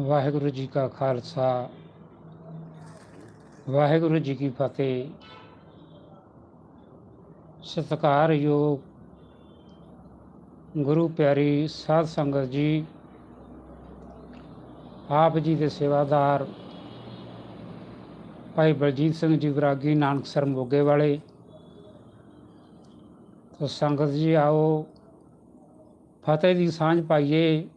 ਵਾਹਿਗੁਰੂ ਜੀ ਕਾ ਖਾਲਸਾ, ਵਾਹਿਗੁਰੂ ਜੀ ਕੀ ਫਤਿਹ। ਸਤਿਕਾਰਯੋਗ ਗੁਰੂ ਪਿਆਰੀ ਸਾਧ ਸੰਗਤ ਜੀ, ਆਪ ਜੀ ਦੇ ਸੇਵਾਦਾਰ ਭਾਈ ਬਲਜੀਤ ਸਿੰਘ ਜੀ ਵਿਰਾਗੀ ਨਾਨਕਸਰ ਮੋਗੇ ਵਾਲੇ। ਤੋ ਸੰਗਤ ਜੀ ਆਓ, ਫਤਿਹ ਦੀ ਸਾਂਝ ਪਾਈਏ।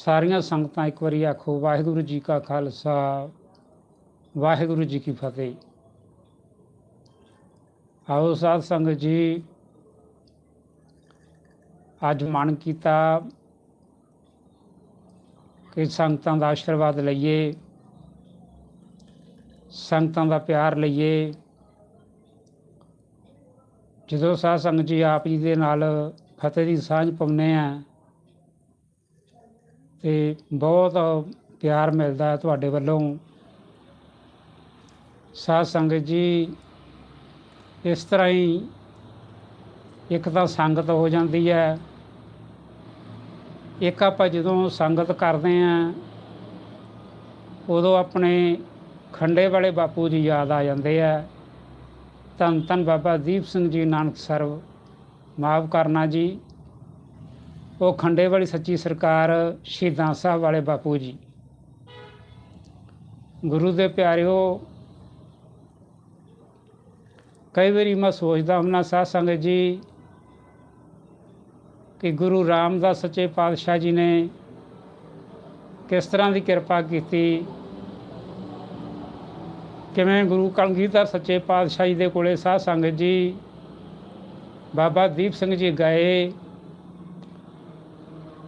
ਸਾਰੀਆਂ ਸੰਗਤਾਂ ਇੱਕ ਵਾਰੀ ਆਖੋ, ਵਾਹਿਗੁਰੂ ਜੀ ਕਾ ਖਾਲਸਾ, ਵਾਹਿਗੁਰੂ ਜੀ ਕੀ ਫਤਿਹ। ਆਓ ਸਾਧ ਸੰਗਤ ਜੀ, ਅੱਜ ਮਨ ਕੀਤਾ ਕਿ ਸੰਗਤਾਂ ਦਾ ਆਸ਼ੀਰਵਾਦ ਲਈਏ, ਸੰਗਤਾਂ ਦਾ ਪਿਆਰ ਲਈਏ। ਜਦੋਂ ਸਾਧ ਸੰਗਤ ਜੀ ਆਪ ਜੀ ਦੇ ਨਾਲ ਫਤਿਹ ਦੀ ਸਾਂਝ ਪਾਉਂਦੇ ਆ ਤੇ ਬਹੁਤ ਪਿਆਰ ਮਿਲਦਾ ਤੁਹਾਡੇ ਵੱਲੋਂ। ਸਾਧ ਸੰਗਤ ਜੀ, ਇਸ ਤਰ੍ਹਾਂ ਹੀ ਇੱਕ ਤਾਂ ਸੰਗਤ ਹੋ ਜਾਂਦੀ ਹੈ। ਇੱਕ ਆਪਾਂ ਜਦੋਂ ਸੰਗਤ ਕਰਦੇ ਆ ਉਦੋਂ ਆਪਣੇ ਖੰਡੇ ਵਾਲੇ ਬਾਪੂ ਜੀ ਯਾਦ ਆ ਜਾਂਦੇ ਆ। ਧੰਨ ਧੰਨ ਬਾਬਾ ਦੀਪ ਸਿੰਘ ਜੀ, ਨਾਨਕ ਸਰਬ, ਮਾਫ ਕਰਨਾ ਜੀ। ਉਹ ਖੰਡੇ ਵਾਲੀ ਸੱਚੀ ਸਰਕਾਰ ਸ਼ਹੀਦਾਂ ਸਾਹਿਬ ਵਾਲੇ ਬਾਪੂ ਜੀ। ਗੁਰੂ ਦੇ ਪਿਆਰਿਓ, ਕਈ ਵਾਰੀ ਮੈਂ ਸੋਚਦਾ ਹੁੰਦਾ, ਸਾਧ ਸੰਗਤ ਜੀ, ਕਿ ਗੁਰੂ ਰਾਮਦਾਸ ਸੱਚੇ ਪਾਤਸ਼ਾਹ ਜੀ ਨੇ ਕਿਸ ਤਰ੍ਹਾਂ ਦੀ ਕਿਰਪਾ ਕੀਤੀ, ਕਿਵੇਂ ਗੁਰੂ ਕਲਗੀਧਰ ਸੱਚੇ ਪਾਤਸ਼ਾਹ ਜੀ ਦੇ ਕੋਲੇ ਸਾਧ ਸੰਗਤ ਜੀ, ਬਾਬਾ ਦੀਪ ਸਿੰਘ ਜੀ ਗਏ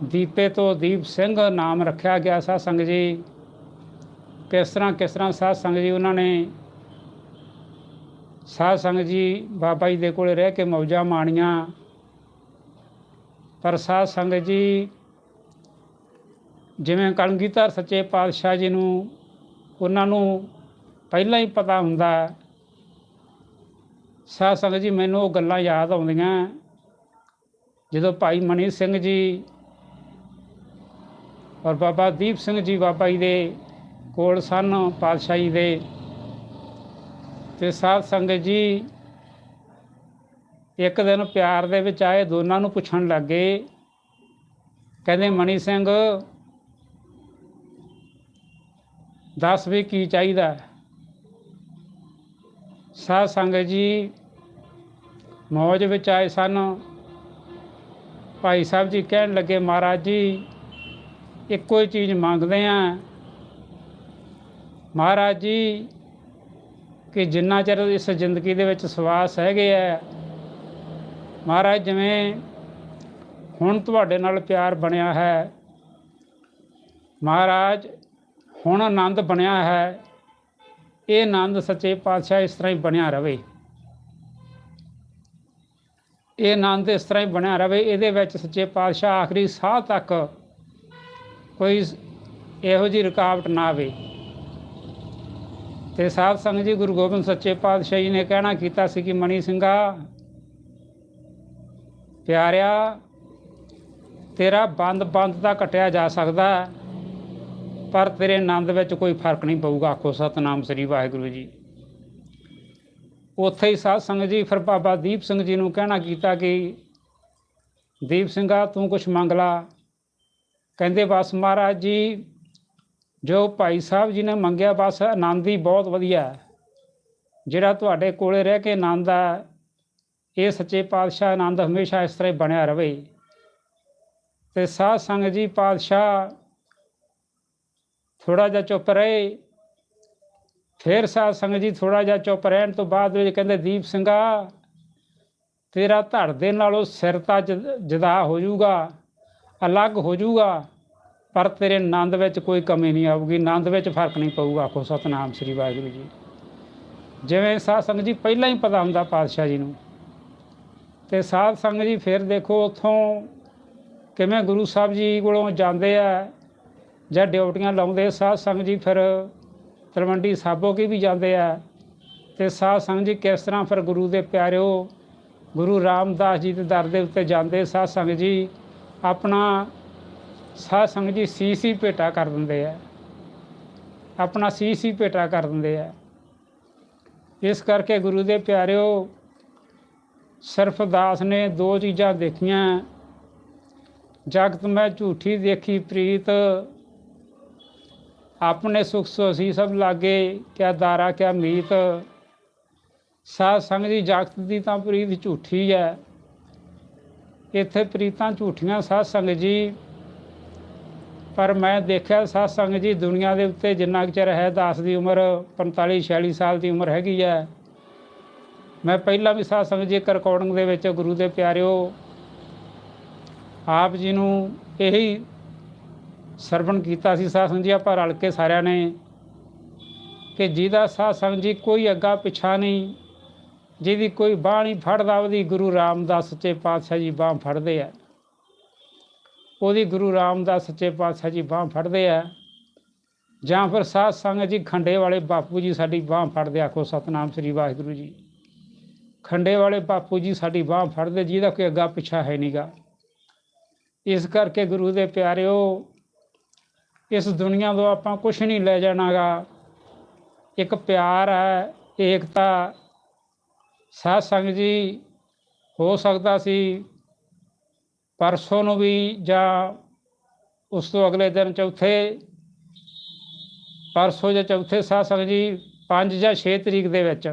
ਦੀਪੇ ਤੋਂ ਦੀਪ ਸਿੰਘ ਨਾਮ ਰੱਖਿਆ ਗਿਆ ਸਾਧ ਸੰਗਤ ਜੀ। ਕਿਸ ਤਰ੍ਹਾਂ ਕਿਸ ਤਰ੍ਹਾਂ ਸਾਧ ਸੰਗਤ ਜੀ ਉਹਨਾਂ ਨੇ ਸਾਧ ਸੰਗਤ ਜੀ ਬਾਬਾ ਜੀ ਦੇ ਕੋਲੇ ਰਹਿ ਕੇ ਮੌਜਾਂ ਮਾਣੀਆਂ। ਪਰ ਸਾਧ ਸੰਗਤ ਜੀ ਜਿਵੇਂ ਕਲਗੀਧਰ ਸੱਚੇ ਪਾਤਸ਼ਾਹ ਜੀ ਨੂੰ ਉਹਨਾਂ ਨੂੰ ਪਹਿਲਾਂ ਹੀ ਪਤਾ ਹੁੰਦਾ ਸਾਧ ਸੰਗਤ ਜੀ ਮੈਨੂੰ ਉਹ ਗੱਲਾਂ ਯਾਦ ਆਉਂਦੀਆਂ। ਜਦੋਂ ਭਾਈ ਮਨੀ ਸਿੰਘ ਜੀ ਔਰ ਬਾਬਾ ਦੀਪ ਸਿੰਘ ਜੀ ਬਾਬਾ ਜੀ ਦੇ ਕੋਲ ਸਨ, ਪਾਤਸ਼ਾਹੀ ਦੇ। ਤੇ ਸਾਧ ਸੰਗਤ ਜੀ ਇੱਕ ਦਿਨ ਪਿਆਰ ਦੇ ਵਿੱਚ ਆਏ, ਦੋਨਾਂ ਨੂੰ ਪੁੱਛਣ ਲੱਗੇ। ਕਹਿੰਦੇ, ਮਣੀ ਸਿੰਘ, ਦੱਸ ਵੀ ਕੀ ਚਾਹੀਦਾ? ਸਾਧ ਸੰਗਤ ਜੀ ਮੌਜ ਵਿੱਚ ਆਏ ਸਨ। ਭਾਈ ਸਾਹਿਬ ਜੀ ਕਹਿਣ ਲੱਗੇ, ਮਹਾਰਾਜ ਜੀ ਇੱਕੋ ਹੀ ਚੀਜ਼ ਮੰਗਦੇ ਆ। ਮਹਾਰਾਜ ਜੀ, ਕਿ ਜਿੰਨਾ ਚਿਰ ਇਸ ਜ਼ਿੰਦਗੀ ਦੇ ਵਿੱਚ ਸਵਾਸ ਹੈਗੇ ਆ, ਮਹਾਰਾਜ ਜਿਵੇਂ ਹੁਣ ਤੁਹਾਡੇ ਨਾਲ ਪਿਆਰ ਬਣਿਆ ਹੈ, ਮਹਾਰਾਜ ਹੁਣ ਆਨੰਦ ਬਣਿਆ ਹੈ, ਇਹ ਆਨੰਦ ਸੱਚੇ ਪਾਤਸ਼ਾਹ ਇਸ ਤਰ੍ਹਾਂ ਹੀ ਬਣਿਆ ਰਵੇ। ਇਹ ਆਨੰਦ ਇਸ ਤਰ੍ਹਾਂ ਹੀ ਬਣਿਆ ਰਵੇ, ਇਹਦੇ ਵਿੱਚ ਸੱਚੇ ਪਾਤਸ਼ਾਹ ਆਖਰੀ ਸਾਹ ਤੱਕ ਕੋਈ ਇਹੋ ਜਿਹੀ ਰੁਕਾਵਟ ਨਾ ਆਵੇ। ਤੇ ਸਾਧ ਸੰਗਤ ਜੀ ਗੁਰੂ ਗੋਬਿੰਦ ਸੱਚੇ ਪਾਤਸ਼ਾਹ ਜੀ ਨੇ ਕਹਿਣਾ ਕੀਤਾ ਸੀ ਕਿ ਮਣੀ ਸਿੰਘਾ, ਪਿਆਰਿਆ, ਤੇਰਾ ਬੰਦ ਬੰਦ ਦਾ ਕਟਿਆ ਜਾ ਸਕਦਾ ਪਰ ਤੇਰੇ ਆਨੰਦ ਵਿੱਚ ਕੋਈ ਫ਼ਰਕ ਨਹੀਂ ਪਊਗਾ, ਆਖੋ ਸਤਨਾਮ ਸ੍ਰੀ ਵਾਹਿਗੁਰੂ ਜੀ। ਉੱਥੇ ਹੀ ਸਾਧ ਸੰਗਤ ਜੀ ਫਿਰ ਬਾਬਾ ਦੀਪ ਸਿੰਘ ਜੀ ਨੂੰ ਕਹਿਣਾ ਕੀਤਾ ਕਿ, ਦੀਪ ਸਿੰਘਾ, ਤੂੰ ਕੁਛ ਮੰਗ ਲਾ ਕਹਿੰਦੇ, ਬਸ ਮਹਾਰਾਜ ਜੀ, ਜੋ ਭਾਈ ਸਾਹਿਬ ਜੀ ਨੇ ਮੰਗਿਆ, ਬਸ ਆਨੰਦ ਹੀ ਬਹੁਤ ਵਧੀਆ ਜਿਹੜਾ ਤੁਹਾਡੇ ਕੋਲੇ ਰਹਿ ਕੇ ਆਨੰਦ ਆ, ਇਹ ਸੱਚੇ ਪਾਤਸ਼ਾਹ ਆਨੰਦ ਹਮੇਸ਼ਾ ਇਸ ਤਰ੍ਹਾਂ ਹੀ ਬਣਿਆ ਰਵੇ ਤੇ ਸਾਧ ਸੰਗਤ ਜੀ, ਪਾਤਸ਼ਾਹ ਥੋੜਾ ਜਿਹਾ ਚੁੱਪ ਰਹੇ। ਫਿਰ ਸਾਧ ਸੰਗਤ ਜੀ ਥੋੜਾ ਜਿਹਾ ਚੁੱਪ ਰਹਿਣ ਤੋਂ ਬਾਅਦ ਵਿੱਚ ਕਹਿੰਦੇ, ਦੀਪ ਸਿੰਘਾ, ਤੇਰਾ ਧੜ ਦੇ ਨਾਲੋਂ ਸਿਰ ਤਾਂ ਜ- ਜੁਦਾ ਹੋ ਜਾਊਗਾ। ਅਲੱਗ ਹੋ ਜਾਊਗਾ, ਪਰ ਤੇਰੇ ਆਨੰਦ ਵਿੱਚ ਕੋਈ ਕਮੀ ਨਹੀਂ ਆਊਗੀ, ਆਨੰਦ ਵਿੱਚ ਫ਼ਰਕ ਨਹੀਂ ਪਊਗਾ। ਆਖੋ ਸਤਨਾਮ ਸ੍ਰੀ ਵਾਹਿਗੁਰੂ ਜੀ। ਜਿਵੇਂ ਸਾਧ ਸੰਗਤ ਜੀ ਪਹਿਲਾਂ ਹੀ ਪਤਾ ਹੁੰਦਾ ਪਾਤਸ਼ਾਹ ਜੀ ਨੂੰ। ਤੇ ਸਾਧ ਸੰਗਤ ਜੀ ਫਿਰ ਦੇਖੋ ਉੱਥੋਂ ਕਿਵੇਂ ਗੁਰੂ ਸਾਹਿਬ ਜੀ ਕੋਲੋਂ ਜਾਂਦੇ ਆ, ਜਾਂ ਡਿਊਟੀਆਂ ਲਾਉਂਦੇ, ਸਾਧ ਸੰਗਤ ਜੀ ਫਿਰ ਤਲਵੰਡੀ ਸਾਬੋ ਕੀ ਵੀ ਜਾਂਦੇ ਆ। ਤੇ ਸਾਧ ਸੰਗਤ ਜੀ ਕਿਸ ਤਰ੍ਹਾਂ ਫਿਰ ਗੁਰੂ ਦੇ ਪਿਆਰਿਓ, ਗੁਰੂ ਰਾਮਦਾਸ ਜੀ ਦੇ ਦਰ ਦੇ ਉੱਤੇ ਜਾਂਦੇ, ਸਾਧ ਸੰਗਤ ਜੀ ਆਪਣਾ ਸਾਧ ਸੰਗਤ ਜੀ ਸੀਸੀ ਭੇਟਾ ਕਰ ਦਿੰਦੇ ਆ। ਆਪਣਾ ਸੀਸੀ ਭੇਟਾ ਕਰ ਦਿੰਦੇ ਆ। ਇਸ ਕਰਕੇ ਗੁਰੂ ਦੇ ਪਿਆਰਿਓ, ਸਿਰਫ ਦਾਸ ਨੇ ਦੋ ਚੀਜ਼ਾਂ ਦੇਖੀਆਂ। ਜਗਤ ਮੈਂ ਝੂਠੀ ਦੇਖੀ ਪ੍ਰੀਤ, ਆਪਣੇ ਸੁਖ ਸੋਸੀ ਸਭ ਲਾਗੇ, ਕਿਆ ਦਾਰਾ ਕਿਆ ਮੀਤ। ਸਾਧ ਸੰਗ ਦੀ ਜਗਤ ਦੀ ਤਾਂ ਪ੍ਰੀਤ ਝੂਠੀ ਹੈ। ਇੱਥੇ ਪ੍ਰੀਤਾਂ ਝੂਠੀਆਂ ਸਾਧ ਸੰਗਤ ਜੀ। ਪਰ ਮੈਂ ਦੇਖਿਆ ਸਾਧ ਸੰਗਤ ਜੀ ਦੁਨੀਆ ਦੇ ਉੱਤੇ ਜਿੰਨਾ ਕੁ ਚਿਰ ਹੈ ਦਾਸ ਦੀ ਉਮਰ 45 46 ਸਾਲ ਦੀ ਉਮਰ ਹੈਗੀ ਹੈ। ਮੈਂ ਪਹਿਲਾਂ ਵੀ ਸਾਧ ਸੰਗਤ ਜੀ ਇੱਕ ਰਿਕਾਰਡਿੰਗ ਦੇ ਵਿੱਚ ਗੁਰੂ ਦੇ ਪਿਆਰਿਓ, ਆਪ ਜੀ ਨੂੰ ਇਹੀ ਸਰਵਣ ਕੀਤਾ ਸੀ ਸਾਧ ਸੰਗਤ ਜੀ, ਆਪਾਂ ਰਲ ਕੇ ਸਾਰਿਆਂ ਨੇ ਕਿ ਜਿਹਦਾ ਸਾਧ ਸੰਗਤ ਜੀ ਕੋਈ ਅੱਗਾ ਪਿਛਾ ਨਹੀਂ ਜਿਹਦੀ ਕੋਈ ਬਾਹ ਨਹੀਂ ਫੜਦਾ, ਉਹਦੀ ਗੁਰੂ ਰਾਮਦਾਸ ਸੱਚੇ ਪਾਤਸ਼ਾਹ ਜੀ ਬਾਹ ਫੜਦੇ ਆ। ਉਹਦੀ ਗੁਰੂ ਰਾਮਦਾਸ ਸੱਚੇ ਪਾਤਸ਼ਾਹ ਜੀ ਬਾਹ ਫੜਦੇ ਆ। ਜਾਂ ਫਿਰ ਸਾਧ ਸੰਗਤ ਜੀ ਖੰਡੇ ਵਾਲੇ ਬਾਪੂ ਜੀ ਸਾਡੀ ਬਾਹ ਫੜਦੇ ਆਖੋ ਸਤਨਾਮ ਸ੍ਰੀ ਵਾਹਿਗੁਰੂ ਜੀ। ਖੰਡੇ ਵਾਲੇ ਬਾਪੂ ਜੀ ਸਾਡੀ ਬਾਹ ਫੜਦੇ, ਜਿਹਦਾ ਕੋਈ ਅੱਗਾ ਪਿੱਛਾ ਹੈ ਨਹੀਂਗਾ ਇਸ ਕਰਕੇ ਗੁਰੂ ਦੇ ਪਿਆਰਿਓ, ਇਸ ਦੁਨੀਆ ਤੋਂ ਆਪਾਂ ਕੁਝ ਨਹੀਂ ਲੈ ਜਾਣਾਗਾ ਇੱਕ ਪਿਆਰ ਹੈ, ਏਕਤਾ ਸਾਧ ਸੰਗਤ ਜੀ, ਹੋ ਸਕਦਾ ਸੀ ਪਰਸੋਂ ਨੂੰ ਵੀ ਜਾਂ ਉਸ ਤੋਂ ਅਗਲੇ ਦਿਨ ਚੌਥੇ, ਪਰਸੋਂ ਜਾਂ ਚੌਥੇ ਸਾਧ ਸੰਗਤ ਜੀ 5 ਜਾਂ 6 ਤਰੀਕ ਦੇ ਵਿੱਚ।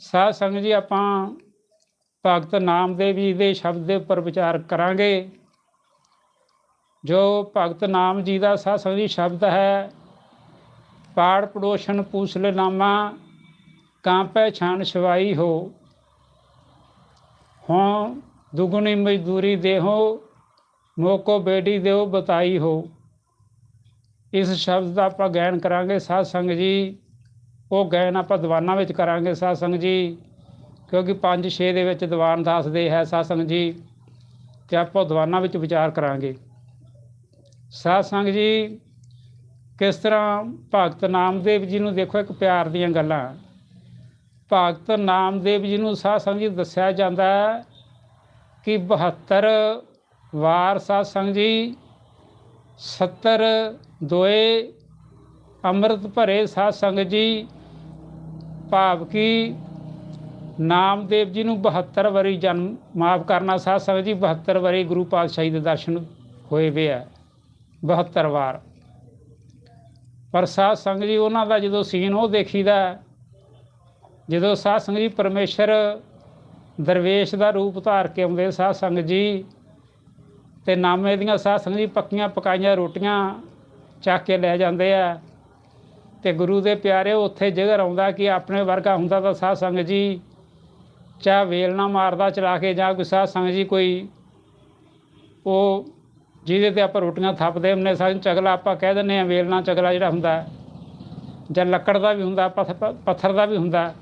ਸਾਧ ਸੰਗਤ ਜੀ, ਆਪਾਂ ਭਗਤ ਨਾਮਦੇਵ ਜੀ ਦੇ ਸ਼ਬਦ ਦੇ ਉੱਪਰ ਵਿਚਾਰ ਕਰਾਂਗੇ। ਜੋ ਭਗਤ ਨਾਮ ਜੀ ਦਾ ਸਾਧ ਸੰਗਤ ਜੀ ਸ਼ਬਦ ਹੈ ਪਾੜ ਪੜੋਸ਼ਨ ਪੂਛਲੇ ਨਾਮਾ ਕਾਂ ਪਹਿਛਾਨ ਛਵਾਈ ਹੋ। ਹੋਂ ਦੁਗਣੀ ਮਜ਼ਦੂਰੀ ਦੇਹੋ, ਮੋਕੋ ਬੇਟੀ ਦਿਓ ਬਤਾਈ ਹੋ। ਇਸ ਸ਼ਬਦ ਦਾ ਆਪਾਂ ਗਾਇਨ ਕਰਾਂਗੇ ਸਾਧ ਸੰਗਤ ਜੀ। ਉਹ ਗਾਇਨ ਆਪਾਂ ਦੀਵਾਨਾਂ ਵਿੱਚ ਕਰਾਂਗੇ ਸਾਧ ਸੰਗਤ ਜੀ, ਕਿਉਂਕਿ 5-6 ਦੇ ਵਿੱਚ ਦੀਵਾਨ ਦੱਸਦੇ ਹੈ ਸਾਧ ਸੰਗਤ ਜੀ, ਤੇ ਆਪਾਂ ਦੀਵਾਨਾਂ ਵਿੱਚ ਵਿਚਾਰ ਕਰਾਂਗੇ। ਸਾਧ ਸੰਗਤ ਜੀ, ਕਿਸ ਤਰ੍ਹਾਂ ਭਗਤ ਨਾਮਦੇਵ ਜੀ ਨੂੰ ਦੇਖੋ ਇੱਕ ਪਿਆਰ ਦੀਆਂ ਗੱਲਾਂ। ਭਗਤ ਨਾਮਦੇਵ ਜੀ ਨੂੰ ਸਾਧ ਸੰਗਤ ਜੀ ਦੱਸਿਆ ਜਾਂਦਾ ਹੈ ਕਿ 72 ਵਾਰ ਸਾਧ ਸੰਗਤ ਜੀ 70 ਦੋਏ ਅੰਮ੍ਰਿਤ ਭਰੇ ਸਾਧ ਸੰਗਤ ਜੀ, ਭਾਵ ਕਿ ਨਾਮਦੇਵ ਜੀ ਨੂੰ 72 ਵਾਰੀ ਜਨਮ ਮਾਫ ਕਰਨਾ ਸਾਧ ਸੰਗਤ ਜੀ 72 ਵਾਰੀ ਗੁਰੂ ਪਾਤਸ਼ਾਹੀ ਦੇ ਦਰਸ਼ਨ ਹੋਏ ਵੇ ਆ 72 ਵਾਰ। ਪਰ ਸਾਧ ਸੰਗਤ ਜੀ ਉਹਨਾਂ ਦਾ ਜਦੋਂ ਸੀਨ ਉਹ ਦੇਖੀਦਾ ਜਦੋਂ ਸਾਧ ਸੰਗਤ ਜੀ ਪਰਮੇਸ਼ਰ ਦਰਵੇਸ਼ ਦਾ ਰੂਪ ਧਾਰ ਕੇ ਆਉਂਦੇ ਸਾਧ ਸੰਗਤ ਜੀ ਤੇ ਨਾਮੇ ਦੀਆਂ ਸਾਧ ਸੰਗਤ ਜੀ ਪੱਕੀਆਂ ਪਕਾਈਆਂ ਰੋਟੀਆਂ ਚੱਕ ਕੇ ਲੈ ਜਾਂਦੇ ਆ ਤੇ ਗੁਰੂ ਦੇ ਪਿਆਰੇ ਉੱਥੇ ਜਗਰ ਆਉਂਦਾ ਕਿ ਆਪਣੇ ਵਰਗਾ ਹੁੰਦਾ ਤਾਂ ਸਾਧ ਸੰਗਤ ਜੀ ਚਾਹ ਵੇਲਣਾ ਮਾਰਦਾ, ਚਲਾ ਕੇ ਜਾਂ ਕੋਈ ਸਾਧ ਸੰਗਤ ਜੀ ਕੋਈ ਉਹ ਜਿਹਦੇ ਤੇ ਆਪਾਂ ਰੋਟੀਆਂ ਥੱਪਦੇ ਹੁੰਨੇ ਸਾਂ ਚਗਲਾ ਆਪਾਂ ਕਹਿ ਦਿੰਨੇ ਆ ਵੇਲਣਾ ਚਗਲਾ ਜਿਹੜਾ ਹੁੰਦਾ ਜਾਂ ਲੱਕੜ ਦਾ ਵੀ ਹੁੰਦਾ, ਪੱਥ- ਪੱਥਰ ਦਾ ਵੀ ਹੁੰਦਾ।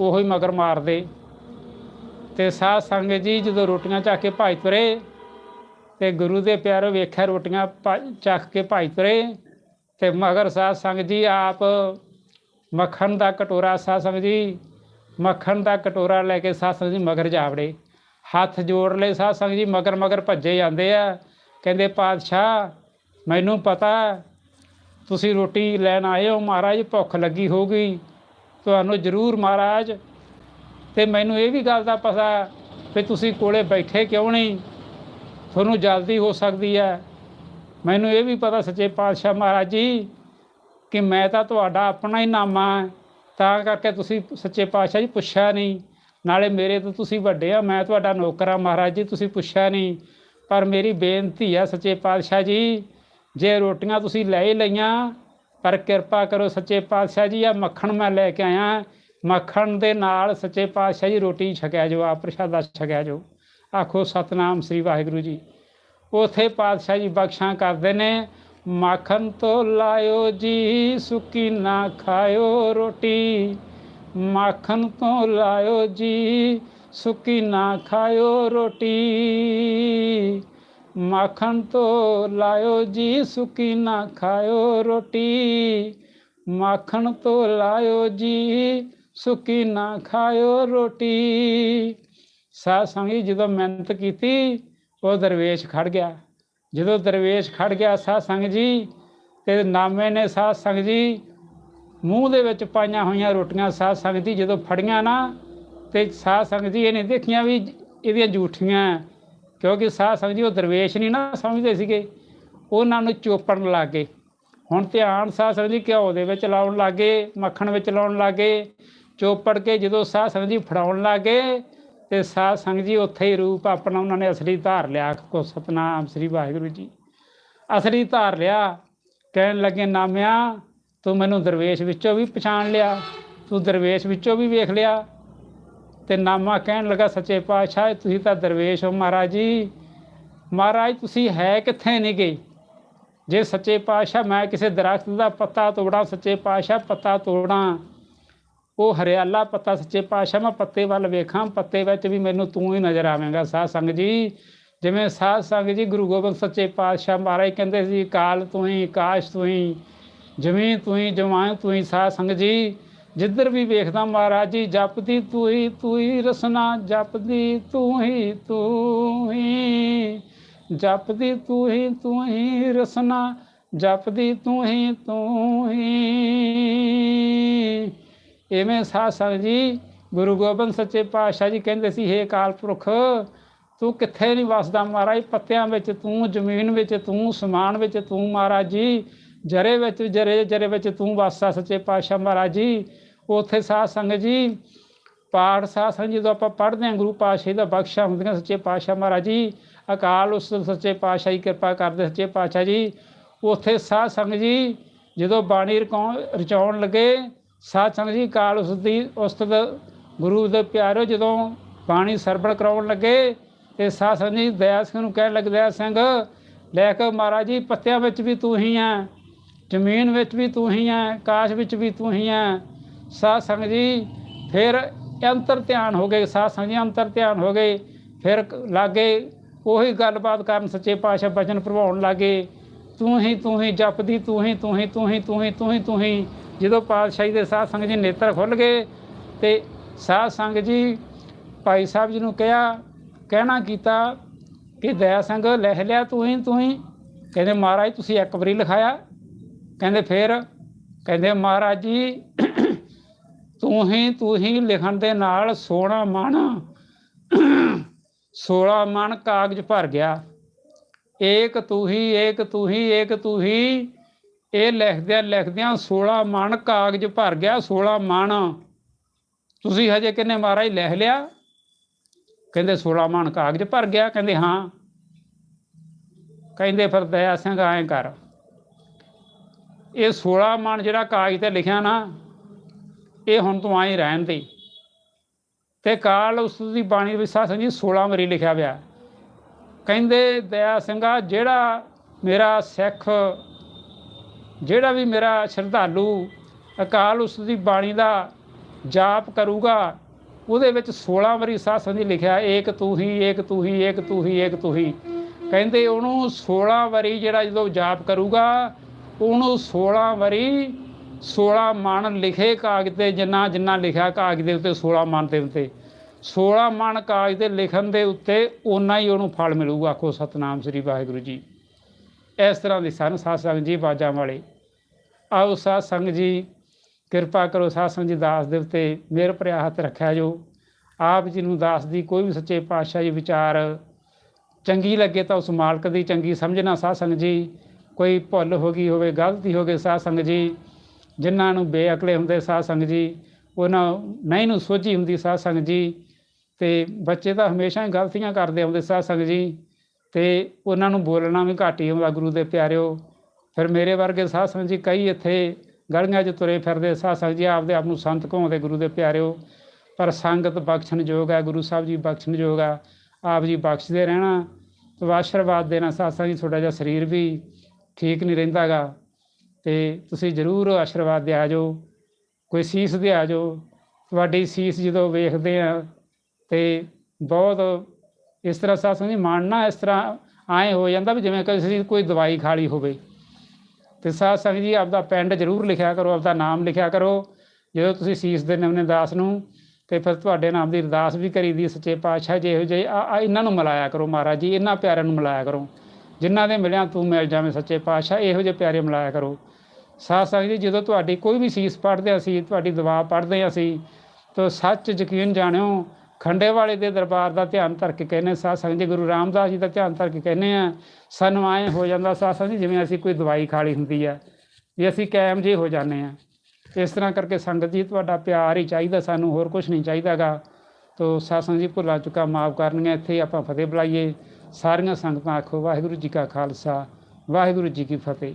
ਉਹੋ ਹੀ ਮਗਰ ਮਾਰਦੇ। ਤੇ ਸਾਧ ਸੰਗਤ ਜੀ ਜਦੋਂ ਰੋਟੀਆਂ ਚੱਕ ਕੇ ਭਾਈ ਤੁਰੇ, ਤੇ ਗੁਰੂ ਦੇ ਪਿਆਰੇ ਵੇਖਿਆ ਰੋਟੀਆਂ ਭਾ- ਚੱਕ ਕੇ ਭਾਈ ਤੁਰੇ, ਤੇ ਮਗਰ ਸਾਧ ਸੰਗਤ ਜੀ ਆਪ ਮੱਖਣ ਦਾ ਕਟੋਰਾ ਸਾਧ ਸੰਗਤ ਜੀ, ਮੱਖਣ ਦਾ ਕਟੋਰਾ ਲੈ ਕੇ ਸਾਧ ਸੰਗਤ ਜੀ ਮਗਰ ਜਾਵੜੇ ਹੱਥ ਜੋੜ ਲਏ ਸਾਧ ਸੰਗਤ ਜੀ, ਮਗਰ ਮਗਰ ਭੱਜੇ ਜਾਂਦੇ ਆ। ਕਹਿੰਦੇ, ਪਾਤਸ਼ਾਹ, ਮੈਨੂੰ ਪਤਾ, ਤੁਸੀਂ ਰੋਟੀ ਲੈਣ ਆਏ ਹੋ, ਮਹਾਰਾਜ, ਭੁੱਖ ਲੱਗੀ ਹੋਊਗੀ। ਤੁਹਾਨੂੰ ਜ਼ਰੂਰ ਮਹਾਰਾਜ, ਤੇ ਮੈਨੂੰ ਇਹ ਵੀ ਗੱਲ ਦਾ ਪਤਾ ਵੀ ਤੁਸੀਂ ਕੋਲੇ ਬੈਠੇ ਕਿਉਂ ਨਹੀਂ? ਤੁਹਾਨੂੰ ਜਲਦੀ ਹੋ ਸਕਦੀ ਹੈ। ਮੈਨੂੰ ਇਹ ਵੀ ਪਤਾ ਸੱਚੇ ਪਾਤਸ਼ਾਹ ਮਹਾਰਾਜ ਜੀ ਕਿ ਮੈਂ ਤਾਂ ਤੁਹਾਡਾ ਆਪਣਾ ਹੀ ਨਾਮਾ ਤਾਂ ਕਰਕੇ ਤੁਸੀਂ ਸੱਚੇ ਪਾਤਸ਼ਾਹ ਜੀ ਪੁੱਛਿਆ ਨਹੀਂ। ਨਾਲੇ ਮੇਰੇ ਤੋਂ ਤੁਸੀਂ ਵੱਡੇ ਆ ਮੈਂ ਤੁਹਾਡਾ ਨੌਕਰ ਆ ਮਹਾਰਾਜ ਜੀ, ਤੁਸੀਂ ਪੁੱਛਿਆ ਨਹੀਂ। ਪਰ ਮੇਰੀ ਬੇਨਤੀ ਆ ਸੱਚੇ ਪਾਤਸ਼ਾਹ ਜੀ, ਜੇ ਰੋਟੀਆਂ ਤੁਸੀਂ ਲੈ ਲਈਆਂ ਪਰ ਕਿਰਪਾ ਕਰੋ ਸੱਚੇ ਪਾਤਸ਼ਾਹ ਜੀ ਆ ਮੱਖਣ ਮੈਂ ਲੈ ਕੇ ਆਇਆ। ਮੱਖਣ ਦੇ ਨਾਲ ਸੱਚੇ ਪਾਤਸ਼ਾਹ ਜੀ ਰੋਟੀ ਛਕਿਆ ਜੋ ਆ ਪ੍ਰਸ਼ਾਦਾ ਛਕਿਆ ਜੋ। ਆਖੋ, ਸਤਨਾਮ ਸ੍ਰੀ ਵਾਹਿਗੁਰੂ ਜੀ। ਉਥੇ ਪਾਤਸ਼ਾਹ ਜੀ ਬਖਸ਼ਾਂ ਕਰਦੇ ਨੇ। ਮੱਖਣ ਤੋਂ ਲਾਇਓ ਜੀ, ਸੁੱਕੀ ਨਾ ਖਾਇਓ ਰੋਟੀ। ਮੱਖਣ ਤੋਂ ਲਾਇਓ ਜੀ, ਸੁੱਕੀ ਨਾ ਖਾਇਓ ਰੋਟੀ। ਮੱਖਣ ਤੋਂ ਲਾਇਓ ਜੀ ਸੁੱਕੀ ਨਾ ਖਾਇਓ ਰੋਟੀ ਮੱਖਣ ਤੋਂ ਲਾਇਓ ਜੀ ਸੁੱਕੀ ਨਾ ਖਾਇਓ ਰੋਟੀ ਸਾਧ ਸੰਗੀ ਜਦੋਂ ਮਿਹਨਤ ਕੀਤੀ ਉਹ ਦਰਵੇਸ਼ ਖੜ ਗਿਆ ਜਦੋਂ ਦਰਵੇਸ਼ ਖੜ ਗਿਆ ਸਾਧ ਸੰਗਤ ਜੀ ਤੇ ਨਾਮੇ ਨੇ ਸਾਧ ਸੰਗਤ ਜੀ ਮੂੰਹ ਦੇ ਵਿੱਚ ਪਾਈਆਂ ਹੋਈਆਂ ਰੋਟੀਆਂ ਸਾਧ ਸੰਗਤ ਜੀ ਜਦੋਂ ਫੜੀਆਂ ਨਾ ਤੇ ਸਾਧ ਸੰਗ ਜੀ ਇਹਨੇ ਦੇਖੀਆਂ ਵੀ ਇਹਦੀਆਂ ਜੂਠੀਆਂ ਕਿਉਂਕਿ ਸਾਧ ਸੰਗਤ ਜੀ ਉਹ ਦਰਵੇਸ਼ ਨਹੀਂ ਨਾ ਸਮਝਦੇ ਸੀਗੇ। ਉਹਨਾਂ ਨੂੰ ਚੋਪੜਨ ਲੱਗੇ। ਹੁਣ ਧਿਆਨ ਸਾਧ ਸੰਗਤ ਜੀ ਘਿਓ ਦੇ ਵਿੱਚ ਲਾਉਣ ਲੱਗੇ, ਮੱਖਣ ਵਿੱਚ ਲਾਉਣ ਲੱਗੇ। ਚੋਪੜ ਕੇ ਜਦੋਂ ਸਾਧ ਸੰਗਤ ਜੀ ਫੜਾਉਣ ਲੱਗੇ, ਤੇ ਸਾਧ ਸੰਗਤ ਜੀ ਉੱਥੇ ਹੀ ਰੂਪ ਆਪਣਾ ਉਹਨਾਂ ਨੇ ਅਸਲੀ ਧਾਰ ਲਿਆ। ਕੋ ਸਤਨਾਮ ਸ੍ਰੀ ਵਾਹਿਗੁਰੂ ਜੀ। ਅਸਲੀ ਧਾਰ ਲਿਆ। ਕਹਿਣ ਲੱਗੇ, ਨਾਮਿਆ, ਤੂੰ ਮੈਨੂੰ ਦਰਵੇਸ਼ ਵਿੱਚੋਂ ਵੀ ਪਛਾਣ ਲਿਆ, ਤੂੰ ਦਰਵੇਸ਼ ਵਿੱਚੋਂ ਵੀ ਵੇਖ ਲਿਆ। ਤੇ ਨਾਮਾ ਕਹਿਣ ਲੱਗਾ, ਸੱਚੇ ਪਾਤਸ਼ਾਹ, ਤੁਸੀਂ ਤਾਂ ਦਰਵੇਸ਼ ਹੋ ਮਹਾਰਾਜ ਜੀ। ਮਹਾਰਾਜ, ਤੁਸੀਂ ਹੈ ਕਿੱਥੇ ਨਹੀਂ ਗਏ? ਜੇ ਸੱਚੇ ਪਾਤਸ਼ਾਹ, ਮੈਂ ਕਿਸੇ ਦਰਖਤ ਦਾ ਪੱਤਾ ਤੋੜਾਂ, ਸੱਚੇ ਪਾਤਸ਼ਾਹ ਪੱਤਾ ਤੋੜਾਂ, ਉਹ ਹਰਿਆਲਾ ਪੱਤਾ ਸੱਚੇ ਪਾਤਸ਼ਾਹ, ਮੈਂ ਪੱਤੇ ਵੱਲ ਵੇਖਾਂ, ਪੱਤੇ ਵਿੱਚ ਵੀ ਮੈਨੂੰ ਤੂੰ ਹੀ ਨਜ਼ਰ ਆਵੇਂਗਾ, ਸਾਧ ਸੰਗਤ ਜੀ। ਜਿਵੇਂ ਸਾਧ ਸੰਗਤ ਜੀ, ਗੁਰੂ ਗੋਬਿੰਦ ਸੱਚੇ ਪਾਤਸ਼ਾਹ ਮਹਾਰਾਜ ਕਹਿੰਦੇ ਸੀ, ਕਾਲ ਤੂੰ ਹੀ, ਕਾਸ਼ ਤੂੰ ਹੀ, ਜਮੀਨ ਤੂੰ ਹੀ ਜਮਾਂ ਤੂੰ ਹੀ, ਸਾਧ ਸੰਗਤ ਜੀ। ਜਿੱਧਰ ਵੀ ਵੇਖਦਾ ਮਹਾਰਾਜ ਜੀ, ਜਪਦੀ ਤੂੰ ਹੀ ਤੂੰ ਹੀ ਰਸਨਾ, ਜਪਦੀ ਤੂੰ ਹੀ ਤੂੰ ਹੀ। ਜਪਦੀ ਤੂੰ ਹੀ ਤੂੰ ਹੀ ਰਸਨਾ, ਜਪਦੀ ਤੂੰ ਹੀ ਤੂੰ ਹੀ। ਇਵੇਂ ਸਾਧ ਸੰਗਤ ਜੀ, ਗੁਰੂ ਗੋਬਿੰਦ ਸੱਚੇ ਪਾਤਸ਼ਾਹ ਜੀ ਕਹਿੰਦੇ ਸੀ, ਹੇ ਕਾਲ ਪੁਰਖ, ਤੂੰ ਕਿੱਥੇ ਨਹੀਂ ਵਸਦਾ ਮਹਾਰਾਜ? ਪੱਤਿਆਂ ਵਿੱਚ ਤੂੰ, ਜ਼ਮੀਨ ਵਿੱਚ ਤੂੰ, ਸਮਾਨ ਵਿੱਚ ਤੂੰ ਮਹਾਰਾਜ ਜੀ। ਜਰੇ ਵਿੱਚ ਜਰੇ ਜਰੇ ਵਿੱਚ ਤੂੰ ਵਸਦਾ ਸੱਚੇ ਪਾਤਸ਼ਾਹ ਮਹਾਰਾਜ ਜੀ, ਉੱਥੇ ਸਾਧ ਸੰਗਤ ਜੀ, ਪਾਠ ਸਾਧ ਸੰਗਤ ਜਦੋਂ ਆਪਾਂ ਪੜ੍ਹਦੇ ਹਾਂ, ਗੁਰੂ ਪਾਤਸ਼ਾਹ ਦਾ ਬਖਸ਼ਾ ਹੁੰਦੀਆਂ ਸੱਚੇ ਪਾਤਸ਼ਾਹ ਮਹਾਰਾਜ ਜੀ, ਅਕਾਲ ਉਸ ਸੱਚੇ ਪਾਤਸ਼ਾਹ ਦੀ ਕਿਰਪਾ ਕਰਦੇ ਸੱਚੇ ਪਾਤਸ਼ਾਹ ਜੀ, ਉੱਥੇ ਸਾਧ ਸੰਗਤ ਜੀ ਜਦੋਂ ਬਾਣੀ ਰਕਾਉਣ, ਰਚਾਉਣ ਲੱਗੇ, ਸਾਧ ਸੰਗਤ ਜੀ ਕਾਲ ਉਸ ਦੀ ਉਸਤਤ ਗੁਰੂ ਦੇ ਪਿਆਰੋ ਜਦੋਂ ਬਾਣੀ ਸਰਵਣ ਕਰਾਉਣ ਲੱਗੇ, ਤੇ ਸਾਧ ਸੰਗਤ ਜੀ ਦਇਆ ਸਿੰਘ ਨੂੰ ਕਹਿਣ ਲੱਗ, ਦਇਆ ਸਿੰਘ, ਲੈ ਕੇ ਮਹਾਰਾਜ ਜੀ, ਪੱਤਿਆਂ ਵਿੱਚ ਵੀ ਤੂੰ ਹੀ ਹੈ ਜ਼ਮੀਨ ਵਿੱਚ ਵੀ ਤੂੰ ਹੀ ਹੈ ਕਾਸ਼ ਵਿੱਚ ਵੀ ਤੂੰ ਹੀ ਹੈ ਸਾਧ ਸੰਗਤ ਜੀ, ਫਿਰ ਅੰਤਰ ਧਿਆਨ ਹੋ ਗਏ ਸਾਧ ਸੰਗਤ ਜੀ ਅੰਤਰ ਧਿਆਨ ਹੋ ਗਏ। ਫਿਰ ਲਾਗੇ ਉਹੀ ਗੱਲਬਾਤ ਕਰਨ ਸੱਚੇ ਪਾਤਸ਼ਾਹ ਬਚਨ ਪ੍ਰਭਾਉਣ ਲਾਗੇ। ਤੂੰ ਹੀ ਤੂੰ ਹੀ ਜਪਦੀ, ਤੂੰ ਹੀ ਤੂੰ ਹੀ ਤੂੰ ਹੀ ਤੂੰ ਹੀ ਤੂੰ ਹੀ ਤੂੰ ਹੀ। ਜਦੋਂ ਪਾਤਸ਼ਾਹੀ ਦੇ ਸਾਧ ਸੰਗਤ ਜੀ ਨੇਤਰ ਖੁੱਲ ਗਏ ਤੇ ਸਾਧ ਸੰਗਤ ਜੀ ਭਾਈ ਸਾਹਿਬ ਜੀ ਨੂੰ ਕਿਹਾ, ਕਹਿਣਾ ਕੀਤਾ ਕਿ ਦਇਆ ਸਿੰਘ ਲਿਖ ਲਿਆ ਤੂੰ ਹੀ ਤੂੰ ਹੀ। ਕਹਿੰਦੇ, ਮਹਾਰਾਜ, ਤੁਸੀਂ ਇੱਕ ਵਾਰੀ ਲਿਖਾਇਆ ਕਹਿੰਦੇ ਫਿਰ, ਕਹਿੰਦੇ ਮਹਾਰਾਜ ਜੀ, ਤੂੰ ਹੀ ਤੂੰ ਹੀ ਲਿਖਣ ਦੇ ਨਾਲ 16 ਮਣ 16 ਮਣ ਕਾਗਜ਼ ਭਰ ਗਿਆ। ਏਕ ਤੂੰ ਹੀ, ਏਕ ਤੂੰ ਹੀ, ਏਕ ਤੂੰ ਹੀ, ਇਹ ਲਿਖਦਿਆਂ ਲਿਖਦਿਆਂ 16 ਮਣ ਕਾਗਜ਼ ਭਰ ਗਿਆ 16 ਮਣ ਤੁਸੀਂ ਹਜੇ ਕਿੰਨੇ ਮਹਾਰਾਜ ਲਿਖ ਲਿਆ? ਕਹਿੰਦੇ 16 ਮਣ ਕਾਗਜ਼ ਭਰ ਗਿਆ, ਕਹਿੰਦੇ ਹਾਂ। ਕਹਿੰਦੇ ਫਿਰ ਦਇਆ ਸਿੰਘ, ਐਂ ਕਰ। ਇਹ 16 ਮਣ ਜਿਹੜਾ ਕਾਗਜ਼ ਤੇ ਲਿਖਿਆ ਨਾ, ਇਹ ਹੁਣ ਤੂੰ ਆਈ ਰਹਿਣ ਦੇ। ਤੇ ਕਾਲ ਉਸ ਦੀ ਬਾਣੀ ਵਿੱਚ ਸਾਧ ਸੰਗਤ 16 ਵਾਰੀ ਲਿਖਿਆ ਹੋਇਆ ਕਹਿੰਦੇ, ਦਇਆ ਸਿੰਘਾ, ਜਿਹੜਾ ਮੇਰਾ ਸਿੱਖ, ਜਿਹੜਾ ਵੀ ਮੇਰਾ ਸ਼ਰਧਾਲੂ ਅਕਾਲ ਉਸ ਦੀ ਬਾਣੀ ਦਾ ਜਾਪ ਕਰੂਗਾ, ਉਹਦੇ ਵਿੱਚ 16 ਵਾਰੀ ਸਾਧ ਸੰਗਤ ਲਿਖਿਆ, ਏਕ ਤੂੰ ਹੀ, ਏਕ ਤੂੰ ਹੀ, ਏਕ ਤੂੰ ਹੀ, ਏਕ ਤੂੰ ਹੀ। ਕਹਿੰਦੇ ਉਹਨੂੰ 16 ਵਾਰੀ ਜਿਹੜਾ ਜਦੋਂ ਜਾਪ ਕਰੂਗਾ ਉਹਨੂੰ 16 ਵਾਰੀ 16 ਮਣ ਲਿਖੇ ਕਾਗਜ਼ ਤੇ, ਜਿੰਨਾ ਜਿੰਨਾ ਲਿਖਿਆ ਕਾਗਜ਼ ਦੇ ਉੱਤੇ 16 ਮਣ ਦੇ ਉੱਤੇ। 16 ਮਣ ਕਾਗਜ਼ 'ਤੇ ਲਿਖਣ ਦੇ ਉੱਤੇ ਓਨਾ ਹੀ ਉਹਨੂੰ ਫਲ ਮਿਲੂਗਾ, ਆਖੋ ਸਤਨਾਮ ਸ੍ਰੀ ਵਾਹਿਗੁਰੂ ਜੀ। ਇਸ ਤਰ੍ਹਾਂ ਦੀ ਸਨ ਸਾਧ ਸੰਗਤ ਜੀ, ਬਾਜਾਂ ਵਾਲੇ। ਆਓ ਸਾਧ ਸੰਗਤ ਜੀ, ਕਿਰਪਾ ਕਰੋ ਸਾਧ ਸੰਗਤ ਜੀ ਦਾਸ ਦੇ ਉੱਤੇ ਮੇਰ ਭਰਿਆ ਹੱਥ ਰੱਖਿਆ ਜੋ। ਆਪ ਜੀ ਨੂੰ ਦਾਸ ਦੀ ਕੋਈ ਵੀ ਸੱਚੇ ਪਾਤਸ਼ਾਹ ਜੀ ਵਿਚਾਰ ਚੰਗੀ ਲੱਗੇ ਤਾਂ ਉਸ ਮਾਲਕ ਦੀ ਚੰਗੀ ਸਮਝਣਾ ਸਾਧ ਸੰਗਤ ਜੀ। ਕੋਈ ਭੁੱਲ ਹੋ ਗਈ ਹੋਵੇ, ਗਲਤੀ ਹੋ ਗਈ ਸਾਧ ਸੰਗਤ ਜੀ, ਜਿਨ੍ਹਾਂ ਨੂੰ ਬੇਅਕਲੇ ਹੁੰਦੇ ਸਾਧ ਸੰਗਤ ਜੀ, ਉਹਨਾਂ ਨਹੀਂ ਨੂੰ ਸੋਝੀ ਹੁੰਦੀ ਸਾਧ ਸੰਗਤ ਜੀ, ਤੇ ਬੱਚੇ ਤਾਂ ਹਮੇਸ਼ਾ ਹੀ ਗਲਤੀਆਂ ਕਰਦੇ ਆਉਂਦੇ ਸਾਧ ਸੰਗਤ ਜੀ, ਤੇ ਉਹਨਾਂ ਨੂੰ ਬੋਲਣਾ ਵੀ ਘੱਟ ਹੀ ਆਉਂਦਾ ਗੁਰੂ ਦੇ ਪਿਆਰਿਓ। ਫਿਰ ਮੇਰੇ ਵਰਗੇ ਸਾਧ ਸੰਗਤ ਜੀ ਕਈ ਇੱਥੇ ਗਲੀਆਂ 'ਚ ਤੁਰੇ ਫਿਰਦੇ ਸਾਧ ਸੰਗਤ ਜੀ, ਆਪਦੇ ਆਪ ਨੂੰ ਸੰਤ ਕਹਾਉਂਦੇ ਗੁਰੂ ਦੇ ਪਿਆਰਿਓ। ਪਰ ਸੰਗਤ ਬਖਸ਼ਣ ਯੋਗ ਹੈ, ਗੁਰੂ ਸਾਹਿਬ ਜੀ ਬਖਸ਼ਣ ਯੋਗ ਆ, ਆਪ ਜੀ ਬਖਸ਼ਦੇ ਰਹਿਣਾ, ਤੇ ਆਸ਼ੀਰਵਾਦ ਦੇਣਾ ਸਾਧ ਸੰਗਤ ਜੀ ਤੁਹਾਡਾ ਜਿਹਾ ਸਰੀਰ ਵੀ ਠੀਕ ਨਹੀਂ ਰਹਿੰਦਾਗਾ ਤੇ ਤੁਸੀਂ ਜ਼ਰੂਰ ਆਸ਼ੀਰਵਾਦ ਦਿਆ ਜੋ ਕੋਈ ਸੀਸ ਦਿਆ ਜੋ ਤੁਹਾਡੀ ਸੀਸ ਜਦੋਂ ਵੇਖਦੇ ਆ ਤੇ ਬਹੁਤ ਇਸ ਤਰ੍ਹਾਂ ਸਾਧ ਜੀ ਮਨ ਨਾ ਇਸ ਤਰ੍ਹਾਂ ਐਂ ਹੋ ਜਾਂਦਾ ਵੀ ਜਿਵੇਂ ਕਿਸੇ ਕੋਈ ਦਵਾਈ ਖਾਲੀ ਹੋਵੇ। ਤੇ ਸਾਧ ਸੰਗਤ ਜੀ, ਆਪਦਾ ਪਿੰਡ ਜ਼ਰੂਰ ਲਿਖਿਆ ਕਰੋ, ਆਪਦਾ ਨਾਮ ਲਿਖਿਆ ਕਰੋ। ਜਦੋਂ ਤੁਸੀਂ ਸੀਸ ਦੇ ਨਵਨੇ ਦਾਸ ਨੂੰ, ਤੇ ਫਿਰ ਤੁਹਾਡੇ ਨਾਮ ਦੀ ਅਰਦਾਸ ਵੀ ਕਰੀਦੀ, ਸੱਚੇ ਪਾਤਸ਼ਾਹ ਜਿਹੋ ਜਿਹੇ ਆ, ਇਹਨਾਂ ਨੂੰ ਮਿਲਾਇਆ ਕਰੋ ਮਹਾਰਾਜ ਜੀ, ਇਹਨਾਂ ਪਿਆਰਿਆਂ ਨੂੰ ਮਿਲਾਇਆ ਕਰੋ। ਜਿਨ੍ਹਾਂ ਦੇ ਮਿਲਿਆ ਤੂੰ ਮਿਲ ਜਾਵੇਂ ਸੱਚੇ ਪਾਤਸ਼ਾਹ, ਇਹੋ ਜਿਹੇ ਪਿਆਰੇ ਮਿਲਾਇਆ ਕਰੋ। ਸਾਧ ਸੰਗਤ ਜੀ, ਜਦੋਂ ਤੁਹਾਡੀ ਕੋਈ ਵੀ ਸੀਸ ਪੜ੍ਹਦੇ ਅਸੀਂ, ਤੁਹਾਡੀ ਦੁਆ ਪੜ੍ਹਦੇ ਅਸੀਂ, ਤਾਂ ਸੱਚ ਯਕੀਨ ਜਾਣਿਓ, ਖੰਡੇ ਵਾਲੇ ਦੇ ਦਰਬਾਰ ਦਾ ਧਿਆਨ ਧਰ ਕੇ ਕਹਿੰਦੇ ਸਾਧ ਸੰਗਤ ਜੀ, ਗੁਰੂ ਰਾਮਦਾਸ ਜੀ ਦਾ ਧਿਆਨ ਧਰ ਕੇ ਕਹਿੰਦੇ ਆ ਸਾਨੂੰ ਐਂ ਹੋ ਜਾਂਦਾ ਸਾਧ ਸੰਗਤ ਜੀ, ਜਿਵੇਂ ਅਸੀਂ ਕੋਈ ਦਵਾਈ ਖਾ ਲਈ ਹੁੰਦੀ ਆ, ਵੀ ਅਸੀਂ ਕਾਇਮ ਜੇ ਹੋ ਜਾਂਦੇ ਆ ਇਸ ਤਰ੍ਹਾਂ ਕਰਕੇ ਸੰਗਤ ਜੀ, ਤੁਹਾਡਾ ਪਿਆਰ ਹੀ ਚਾਹੀਦਾ ਸਾਨੂੰ, ਹੋਰ ਕੁਝ ਨਹੀਂ ਚਾਹੀਦਾਗਾ ਤੋ ਸਾਧ ਸੰਗਤ ਜੀ, ਭੁੱਲਾਂ ਚੁੱਕਾ ਮਾਫ ਕਰਨੀਆਂ ਇੱਥੇ ਹੀ ਆਪਾਂ ਫਤਿਹ ਬੁਲਾਈਏ। ਸਾਰੀਆਂ ਸੰਗਤਾਂ ਆਖੋ ਵਾਹਿਗੁਰੂ ਜੀ ਕਾ ਖਾਲਸਾ ਵਾਹਿਗੁਰੂ ਜੀ ਕੀ ਫਤਿਹ।